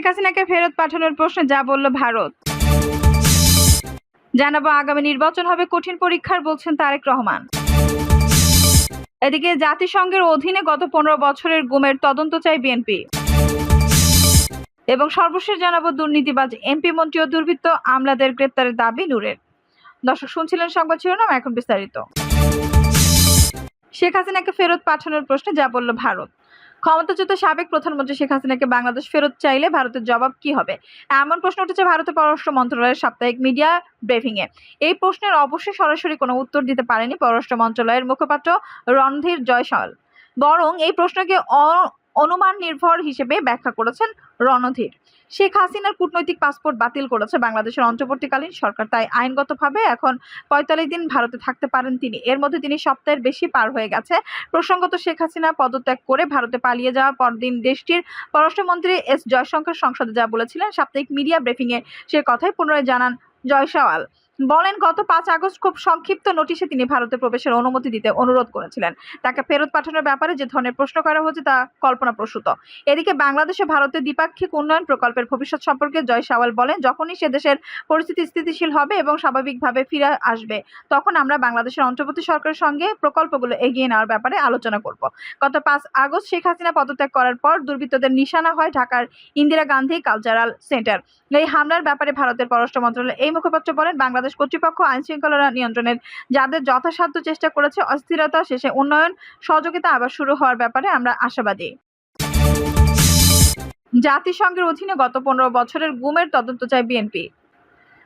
শেখ হাসিনাকে ফেরত পাঠানোর প্রশ্নে যা বলল ভারত। জানাব আগামী নির্বাচন হবে কঠিন পরীক্ষার, বলছেন তারেক রহমান। এদিকে জাতিসংঘের অধীনে গত পনেরো বছরের গুমের তদন্ত চাই বিএনপি। এবং সর্বশেষ জানাব দুর্নীতিবাজ এমপি মন্ত্রী ও দুর্বৃত্ত আমলাদের গ্রেপ্তারের দাবি নূরের। দর্শক, শুনছিলেন সংবাদ শিরোনাম, এখন বিস্তারিত। শেখ হাসিনাকে ফেরত পাঠানোর প্রশ্নে যা বলল ভারত। ক্ষমতাচ্যুত সাবেক প্রধানমন্ত্রী শেখ হাসিনাকে বাংলাদেশ ফেরত চাইলে ভারতের জবাব কি হবে? এমন প্রশ্ন উঠেছে ভারতের পররাষ্ট্র মন্ত্রণালয়ের সাপ্তাহিক মিডিয়া ব্রিফিং এ। এই প্রশ্নের অবশ্যই সরাসরি কোনো উত্তর দিতে পারেনি পররাষ্ট্র মন্ত্রণালয়ের মুখপাত্র রণধীর জয়সল বরং এই প্রশ্নকে অ- অনুমান নির্ভর হিসেবে ব্যাখ্যা করেছেন রণধীর। শেখ হাসিনার কূটনৈতিক পাসপোর্ট বাতিল করেছে বাংলাদেশের অন্তর্বর্তীকালীন সরকার, তাই আইনগতভাবে এখন পঁয়তাল্লিশ দিন ভারতে থাকতে পারেন তিনি। এর মধ্যে তিনি সপ্তাহের বেশি পার হয়ে গেছে। প্রসঙ্গত শেখ হাসিনা পদত্যাগ করে ভারতে পালিয়ে যাওয়া পরদিন দেশটির পররাষ্ট্রমন্ত্রী এস জয়শঙ্কর সংসদে যা বলেছিলেন, সাপ্তাহিক মিডিয়া ব্রিফিংয়ে সে কথাই পুনরায় জানান জয়সওয়াল বলেন, গত পাঁচ আগস্ট খুব সংক্ষিপ্ত নোটিশে তিনি ভারতে প্রবেশের অনুমতি দিতে অনুরোধ করেছিলেন। তাকে ফেরত পাঠানোর ব্যাপারে যে ধরনের প্রশ্ন করা হচ্ছে তা কল্পনাপ্রসূত। এদিকে বাংলাদেশে ভারতের দ্বিপাক্ষিক উন্নয়ন প্রকল্পের ভবিষ্যৎ সম্পর্কে জয় সাওয়াল বলেন, যখনই সে দেশের পরিস্থিতি স্থিতিশীল হবে এবং স্বাভাবিকভাবে ফিরে আসবে, তখন আমরা বাংলাদেশের অন্তর্বর্তী সরকারের সঙ্গে প্রকল্পগুলো এগিয়ে নেওয়ার ব্যাপারে আলোচনা করব। গত পাঁচ আগস্ট শেখ হাসিনা পদত্যাগ করার পর দুর্বৃত্তদের নিশানা হয় ঢাকার ইন্দিরা গান্ধী কালচারাল সেন্টার। এই হামলার ব্যাপারে ভারতের পররাষ্ট্র মন্ত্রণালয় এই মুখপাত্র বলেন, বাংলাদেশ কর্তৃপক্ষ আইন শৃঙ্খলা নিয়ন্ত্রণের যাদের যথাসাধ্য চেষ্টা করেছে অস্থিরতা, শেষে উন্নয়ন, সহযোগিতা আবার শুরু হওয়ার ব্যাপারে আমরা আশাবাদী। জাতিসংঘের অধীনে গত পনেরো বছরের গুমের তদন্ত চায় বিএনপি।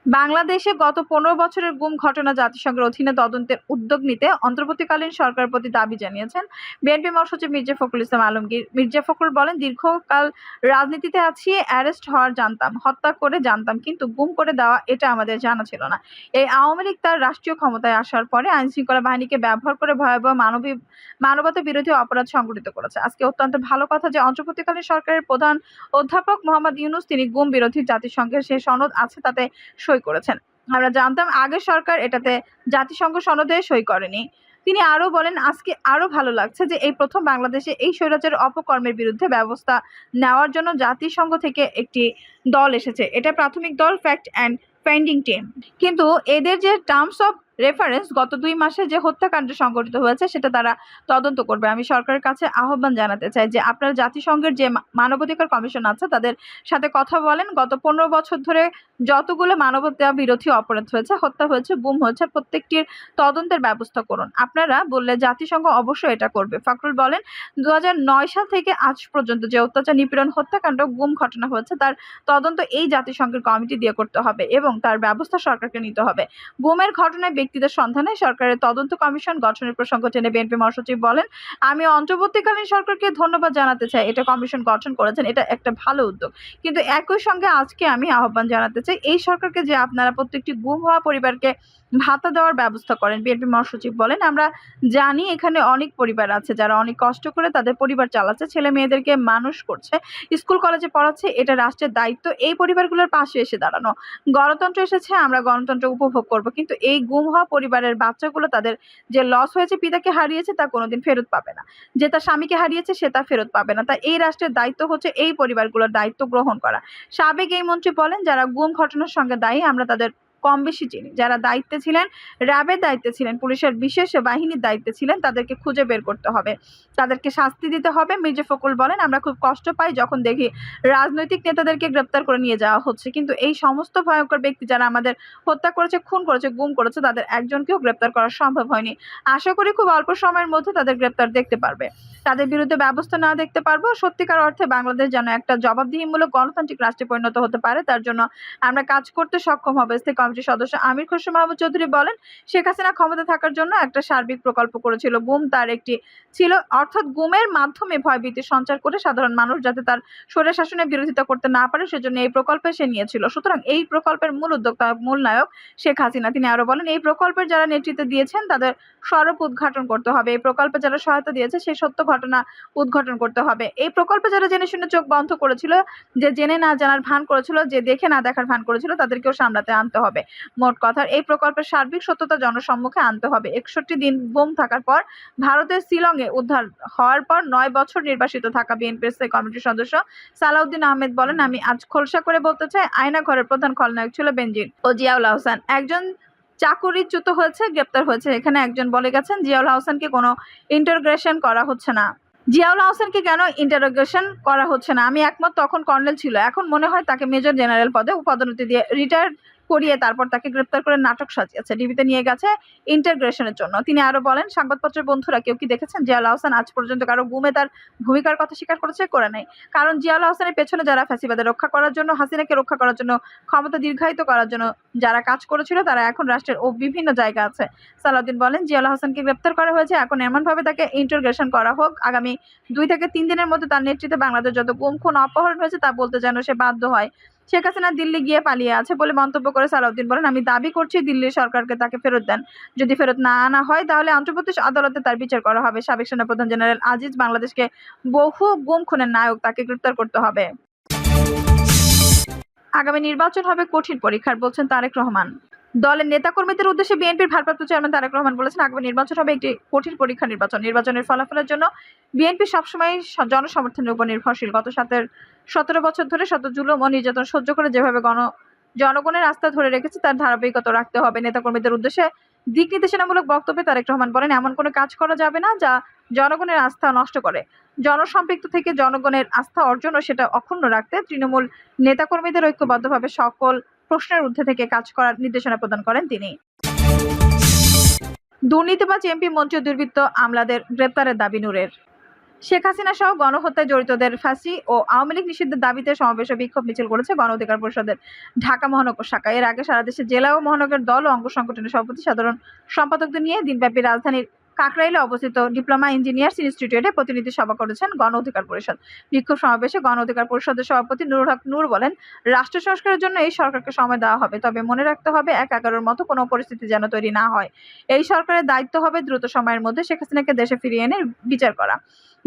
বাংলাদেশে গত পনেরো বছরের গুম ঘটনা জাতিসংঘের অধীনে তদন্তের উদ্যোগ নিতে অন্তর্বর্তীকালীন সরকারের প্রতি দাবি জানিয়েছেন বিএনপি মহাসচিব মির্জা ফখরুল ইসলাম আলমগীর। মির্জা ফখরুল বলেন, দীর্ঘকাল রাজনীতিতে আছি, অ্যারেস্ট হওয়ার জানতাম, হত্যা করে জানতাম, কিন্তু গুম করে দেওয়া এটা আমাদের জানা ছিল না। এই আওয়ামী লীগ তার রাষ্ট্রীয় ক্ষমতায় আসার পরে আইন শৃঙ্খলা বাহিনীকে ব্যবহার করে ভয়াবহ মানবী, মানবতা বিরোধী অপরাধ সংঘটিত করেছে। আজকে অত্যন্ত ভালো কথা যে অন্তর্বর্তীকালীন সরকারের প্রধান অধ্যাপক মোহাম্মদ ইউনুস, তিনি গুম বিরোধী জাতিসংঘের যে সনদ আছে তাতে সই করেছেন। আমরা জানতাম আগের সরকার এটাতে জাতিসংঘ সনদে সই করেনি। তিনি আরও বলেন, আজকে আরও ভালো লাগছে যে এই প্রথম বাংলাদেশে এই স্বৈরাচার অপকর্মের বিরুদ্ধে ব্যবস্থা নেওয়ার জন্য জাতিসংঘ থেকে একটি দল এসেছে। এটা প্রাথমিক দল ফ্যাক্ট অ্যান্ড ফাইন্ডিং টিম কিন্তু এদের যে টার্মস অফ রেফারেন্স গত দুই মাসে যে হত্যাকাণ্ড সংঘটিত হয়েছে, সেটা তারা তদন্ত করবে। আমি সরকারের কাছে আহ্বান জানাতে চাই যে আপনারা জাতিসংঘের যে মানবাধিকার কমিশন আছে, তাদের সাথে কথা বলেন। গত পনেরো বছর ধরে যতগুলো মানবতা বিরোধী অপরাধ হয়েছে, হত্যা হয়েছে, গুম হয়েছে, প্রত্যেকটির তদন্তের ব্যবস্থা করুন। আপনারা বললে জাতিসংঘ অবশ্যই এটা করবে। ফখরুল বলেন দু হাজার নয় সাল থেকে আজ পর্যন্ত যে অত্যাচার, নিপীড়ন, হত্যাকাণ্ড, গুম ঘটনা হয়েছে, তার তদন্ত এই জাতিসংঘের কমিটি দিয়ে করতে হবে এবং তার ব্যবস্থা সরকারকে নিতে হবে। গুমের ঘটনায় ব্যক্তিদের সন্ধানে সরকারের তদন্ত কমিশন গঠনের প্রসঙ্গ টেনে বিএনপি মহাসচিব বলেন আমি অন্তর্বর্তীকালীন সরকারকে ধন্যবাদ জানাতে চাই। এটা কমিশন গঠন করেছেন, এটা একটা ভালো উদ্যোগ। কিন্তু একই সঙ্গে আজকে আমি আহ্বান জানাতে চাই, এই সরকারকে যে আপনারা প্রত্যেকটি গুম হওয়া পরিবারকে ভাতা দেওয়ার ব্যবস্থা করেন বিএনপি মহাসচিব বলেন, আমরা জানি এখানে অনেক পরিবার আছে যারা অনেক কষ্ট করে তাদের পরিবার চালাচ্ছে, ছেলে মেয়েদেরকে মানুষ করছে, স্কুল কলেজে পড়াচ্ছে, এটা রাষ্ট্রের দায়িত্ব, এই পরিবারগুলোর পাশে এসে দাঁড়ানো। গণতন্ত্র এসেছে, আমরা গণতন্ত্র উপভোগ করব, কিন্তু এই গুম হওয়া পরিবারের বাচ্চাগুলো তাদের যে লস হয়েছে, পিতাকে হারিয়েছে, তা কোনোদিন ফেরত পাবে না। যে তার স্বামীকে হারিয়েছে, সে তা ফেরত পাবে না। তা এই রাষ্ট্রের দায়িত্ব হচ্ছে এই পরিবারগুলোর দায়িত্ব গ্রহণ করা। সাবেক এই মন্ত্রী বলেন, যারা গুম ঘটনার সঙ্গে দায়ী, আমরা তাদের কম বেশি চিনি যারা দায়িত্বে ছিলেন, র্যাবের দায়িত্বে ছিলেন, পুলিশের বিশেষ বাহিনীর দায়িত্বে ছিলেন, তাদেরকে খুঁজে বের করতে হবে। তাদেরকে শাস্তি দিতে হবে। মির্জা ফখরুল বলেন, আমরা খুব কষ্ট পাই যখন দেখি রাজনৈতিক নেতাদেরকে গ্রেপ্তার করে নিয়ে যাওয়া হচ্ছে। কিন্তু এই সমস্ত ভয়ঙ্কর ব্যক্তি যারা আমাদের হত্যা করেছে, খুন করেছে, গুম করেছে, তাদের একজনকেও গ্রেপ্তার করা সম্ভব হয়নি। আশা করি খুব অল্প সময়ের মধ্যে তাদের গ্রেপ্তার দেখতে পারবে। তাদের বিরুদ্ধে ব্যবস্থা না দেখতে পারব। সত্যিকার অর্থে বাংলাদেশ যেন একটা জবাবদিহিমূলক গণতান্ত্রিক রাষ্ট্রে পরিণত হতে পারে। তার জন্য আমরা কাজ করতে সক্ষম হবে। স্থায়ী কমিটির সদস্য আমির খসরু মাহমুদ চৌধুরী বলেন, শেখ হাসিনা ক্ষমতা থাকার জন্য একটা সার্বিক প্রকল্প করেছিল। গুম তার একটি ছিল, অর্থাৎ গুমের মাধ্যমে ভয়ভীতি সঞ্চার করে সাধারণ মানুষ যাতে তার স্বৈর শাসনের বিরোধিতা করতে না পারে, সেজন্য এই প্রকল্পে সে নিয়েছিল। সুতরাং এই প্রকল্পের মূল উদ্যোক্তা, মূল নায়ক শেখ হাসিনা। তিনি আরও বলেন, এই প্রকল্পের যারা নেতৃত্ব দিয়েছেন, তাদের স্বরূপ উদ্ঘাটন করতে হবে। এই প্রকল্পে যারা সহায়তা দিয়েছে, সেই সত্য ঘটনা উদ্ঘাটন করতে হবে। এই প্রকল্পে যারা জেনে শুনে চোখ বন্ধ করেছিল, যে জেনে না জানার ভান করেছিল, যে দেখে না দেখার ভান করেছিল, তাদেরকেও সামলাতে আনতে হবে। মোট কথার, এই প্রকল্পের সার্বিক সত্যতা জনসম্মুখে আনতে হবে। একষট্টি দিন বোম থাকার পর ভারতের শিলংয়ে উদ্ধার হওয়ার পর নয় বছর নির্বাসিত থাকা বিএনপির স্থায়ী কমিটির সদস্য সালাউদ্দিন আহমেদ বলেন, আমি আজ খোলসা করে বলতে চাই আয়না ঘরের প্রধান খলনায়ক ছিল বেনজির ও জিয়াউল আহসান। একজন চাকুরিচ্যুত হয়েছে, গ্রেপ্তার হয়েছে। এখানে একজন বলে গেছেন, জিয়াউল আহসানকে কোনো ইন্টারগ্রেশন করা হচ্ছে না। জিয়াউল আহসানকে কেন ইন্টারোগেশন করা হচ্ছে না? আমি একমত, তখন কর্নেল ছিল। এখন মনে হয় তাকে মেজর জেনারেল পদে পদোন্নতি দিয়ে রিটায়ার করিয়ে তারপর তাকে গ্রেপ্তার করে নাটক সাজিয়েছে। ডিবিতে নিয়ে গেছে ইন্টারগ্রেশনের জন্য। তিনি আরও বলেন, সংবাদপত্রের বন্ধুরা কেউ কি দেখেছেন? জিয়াউল আহসান আজ পর্যন্ত কারও গুমে তার ভূমিকার কথা স্বীকার করেছে? করে নাই। কারণ জিয়াউল আহসানের পেছনে যারা ফ্যাসিবাদের রক্ষা করার জন্য, হাসিনাকে রক্ষা করার জন্য, ক্ষমতা দীর্ঘায়িত করার জন্য যারা কাজ করেছিল, তারা এখন রাষ্ট্রের ও বিভিন্ন জায়গা আছে। সালাউদ্দিন বলেন জিয়াউল হাসানকে গ্রেপ্তার করা হয়েছে। এখন এমনভাবে তাকে ইন্টারগ্রেশন করা হোক। আগামী দুই থেকে তিন দিনের মধ্যে তার নেতৃত্বে বাংলাদেশ যত গুম, খুন, অপহরণ হয়েছে তা বলতে যেন সে বাধ্য হয়। শেখ হাসিনা দিল্লি গিয়ে পালিয়ে আছে বলে মন্তব্য করে সালাউদ্দিন বলেন, আমি দাবি করছি দিল্লির সরকারকে তাকে ফেরত দেন। যদি ফেরত না আনা হয়, তাহলে অন্ধ্রপ্রদেশ আদালতে তার বিচার করা হবে। সাবেক সেনাপ্রধান জেনারেল আজিজ বাংলাদেশকে বহু গুম খুনের নায়ক তাকে গ্রেপ্তার করতে হবে। আগামী নির্বাচন হবে কঠিন পরীক্ষার, বলছেন তারেক রহমান। দলের নেতাকর্মীদের উদ্দেশ্যে বিএনপির ভারপ্রাপ্ত চেয়ারম্যান তারেক রহমান বলেছেন, আগামী নির্বাচন হবে একটি কঠিন পরীক্ষা নির্বাচন। নির্বাচনের ফলাফলের জন্য বিএনপি সবসময় জনসমর্থনের উপর নির্ভরশীল। গত সাতের সতেরো বছর ধরে শত জুলুম ও নির্যাতন সহ্য করে যেভাবে গণ জনগণের আস্থা ধরে রেখেছে, তার ধারাবাহিকতা রাখতে হবে। নেতাকর্মীদের উদ্দেশ্যে দিক নির্দেশনামূলক বক্তব্যে তারেক রহমান বলেন, এমন কোনো কাজ করা যাবে না যা জনগণের আস্থা নষ্ট করে। জনসম্পৃক্ত থেকে জনগণের আস্থা অর্জন ও সেটা অক্ষুণ্ণ রাখতে তৃণমূল নেতাকর্মীদের ঐক্যবদ্ধভাবে সকল প্রশ্নের ঊর্ধ্বে থেকে কাজ করার নির্দেশনা প্রদান করেন তিনি। দুর্নীতিবাজ এমপি মন্ত্রী দুর্বৃত্ত আমলাদের গ্রেপ্তারের দাবি নূরের। শেখ হাসিনা সহ গণহত্যায় জড়িতদের ফাঁসি ও আওয়ামী লীগ নিষিদ্ধের দাবিতে সমাবেশ বিক্ষোভ মিছিল করেছে গণ অধিকার পরিষদের ঢাকা মহানগর শাখা। এর আগে সারা দেশে জেলা ও মহানগর দল ও অঙ্গ সংগঠনের সভাপতি সাধারণ সম্পাদকদের নিয়ে দিনব্যাপী রাজধানীর কাকরাইলে অবস্থিত ডিপ্লোমা ইঞ্জিনিয়ার্স ইনস্টিটিউটে প্রতিনিধি সভা করেছেন গণ অধিকার পরিষদ। বিক্ষোভ সমাবেশে গণ অধিকার পরিষদের সভাপতি নুরুল হক নূর বলেন, রাষ্ট্র সংস্কারের জন্য এই সরকারকে সময় দেওয়া হবে, তবে মনে রাখতে হবে এক এগারোর মতো কোনো পরিস্থিতি যেন তৈরি না হয়। এই সরকারের দায়িত্ব হবে দ্রুত সময়ের মধ্যে শেখ হাসিনাকে দেশে ফিরিয়ে এনে বিচার করা।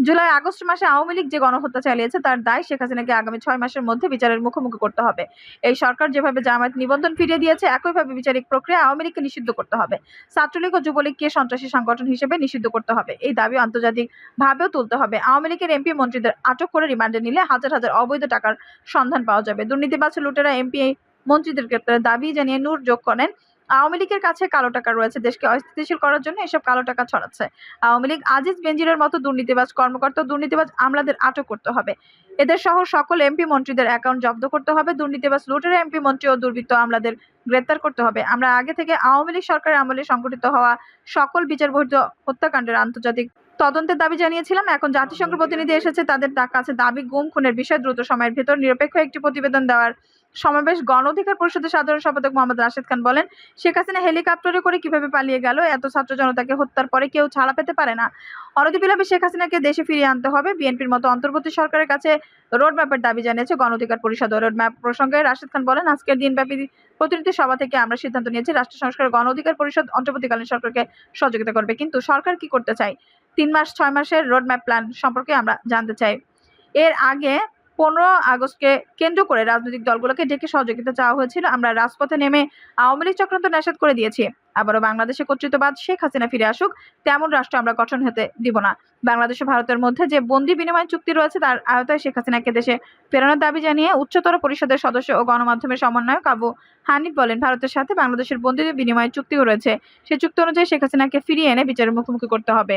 জুলাই, আগস্ট মাসে আওয়ামী লীগ যে গণহত্যা চালিয়েছে, তার দায় শেখ হাসিনাকে আগামী ছয় মাসের মধ্যে বিচারের মুখোমুখি করতে হবে। এই সরকার যেভাবে জামায়াত নিবন্ধন ফিরিয়ে দিয়েছে, একইভাবে বিচারিক প্রক্রিয়া আওয়ামী লীগকে নিষিদ্ধ করতে হবে। ছাত্রলীগ ও যুবলীগকে সন্ত্রাসী সংগঠন হিসেবে নিষিদ্ধ করতে হবে। এই দাবি আন্তর্জাতিক ভাবেও তুলতে হবে। আওয়ামী লীগের এমপি মন্ত্রীদের আটক করে রিমান্ডে নিলে হাজার হাজার অবৈধ টাকার সন্ধান পাওয়া যাবে। দুর্নীতিবাজ লুটেরা এমপি মন্ত্রীদের গ্রেপ্তারের দাবি জানিয়ে নূর যোগ করেন। আওয়ামী লীগের কাছে কালো টাকা রয়েছে, দেশকে অস্থিতিশীল করার জন্য এসব কালো টাকা ছড়াচ্ছে। আওয়ামী লীগ আজিজ বেঞ্জিরের মতো দুর্নীতিবাজ কর্মকর্তা, দুর্নীতিবাজ আমলাদের আটক করতে হবে। এদের সহ সকল এমপি মন্ত্রীদের অ্যাকাউন্ট জব্দ করতে হবে, দুর্নীতিবাজ লুটেরা এমপি মন্ত্রী ও দুর্বৃত্ত আমলাদের গ্রেপ্তার করতে হবে। আমরা আগে থেকে আওয়ামী লীগ সরকারের আমলে সংঘটিত হওয়া সকল বিচার বহির্ভূত হত্যাকাণ্ডের আন্তর্জাতিক তদন্তের দাবি জানিয়েছিলাম। এখন জাতিসংঘ প্রতিনিধি এসেছে, তাদের কাছে দাবি, গুম, খুনের বিষয়ে দ্রুত সময়ের ভেতর নিরপেক্ষ একটি প্রতিবেদন দেওয়ার সমাবেশ গণ অধিকার পরিষদের সাধারণ সম্পাদক মোহাম্মদ রাশেদ খান বলেন, শেখ হাসিনা হেলিকপ্টারে করে কীভাবে পালিয়ে গেল, এত ছাত্র জনতাকে হত্যার পরে কেউ ছাড়া পেতে পারে না। অনতিবিলম্বে শেখ হাসিনাকে দেশে ফিরিয়ে আনতে হবে। বিএনপির মতো অন্তর্বর্তী সরকারের কাছে রোড ম্যাপের দাবি জানিয়েছে গণ অধিকার পরিষদ। রোড ম্যাপ প্রসঙ্গে রাশেদ খান বলেন, আজকের দিনব্যাপী প্রতিনিধি সভা থেকে আমরা সিদ্ধান্ত নিয়েছি রাষ্ট্র সংস্কার গণ অধিকার পরিষদ অন্তর্বর্তীকালীন সরকারকে সহযোগিতা করবে। কিন্তু সরকার কি করতে চায়? তিন মাস, ছয় মাসের রোড ম্যাপ প্ল্যান সম্পর্কে আমরা জানতে চাই। এর আগে পনেরো আগস্টকে কেন্দ্র করে রাজনৈতিক দলগুলোকে ডেকে সহযোগিতা চাওয়া হয়েছিল। আমরা রাজপথে নেমে আওয়ামী লীগ চক্রান্ত নিষেধ করে দিয়েছি। আবারও বাংলাদেশে কর্তৃত্ববাদ শেখ হাসিনা ফিরে আসুক, তেমন রাষ্ট্র আমরা গঠন হতে দিব না। বাংলাদেশ ও ভারতের মধ্যে যে বন্দি বিনিময় চুক্তি রয়েছে, তার আয়তায় শেখ হাসিনাকে দেশে ফেরানোর দাবি জানিয়ে উচ্চতর পরিষদের সদস্য ও গণমাধ্যমের সমন্বয়ক আবু হানিফ বলেন, ভারতের সাথে বাংলাদেশের বন্দি বিনিময় চুক্তিও রয়েছে। সেই চুক্তি অনুযায়ী শেখ হাসিনাকে ফিরিয়ে এনে বিচারের মুখোমুখি করতে হবে।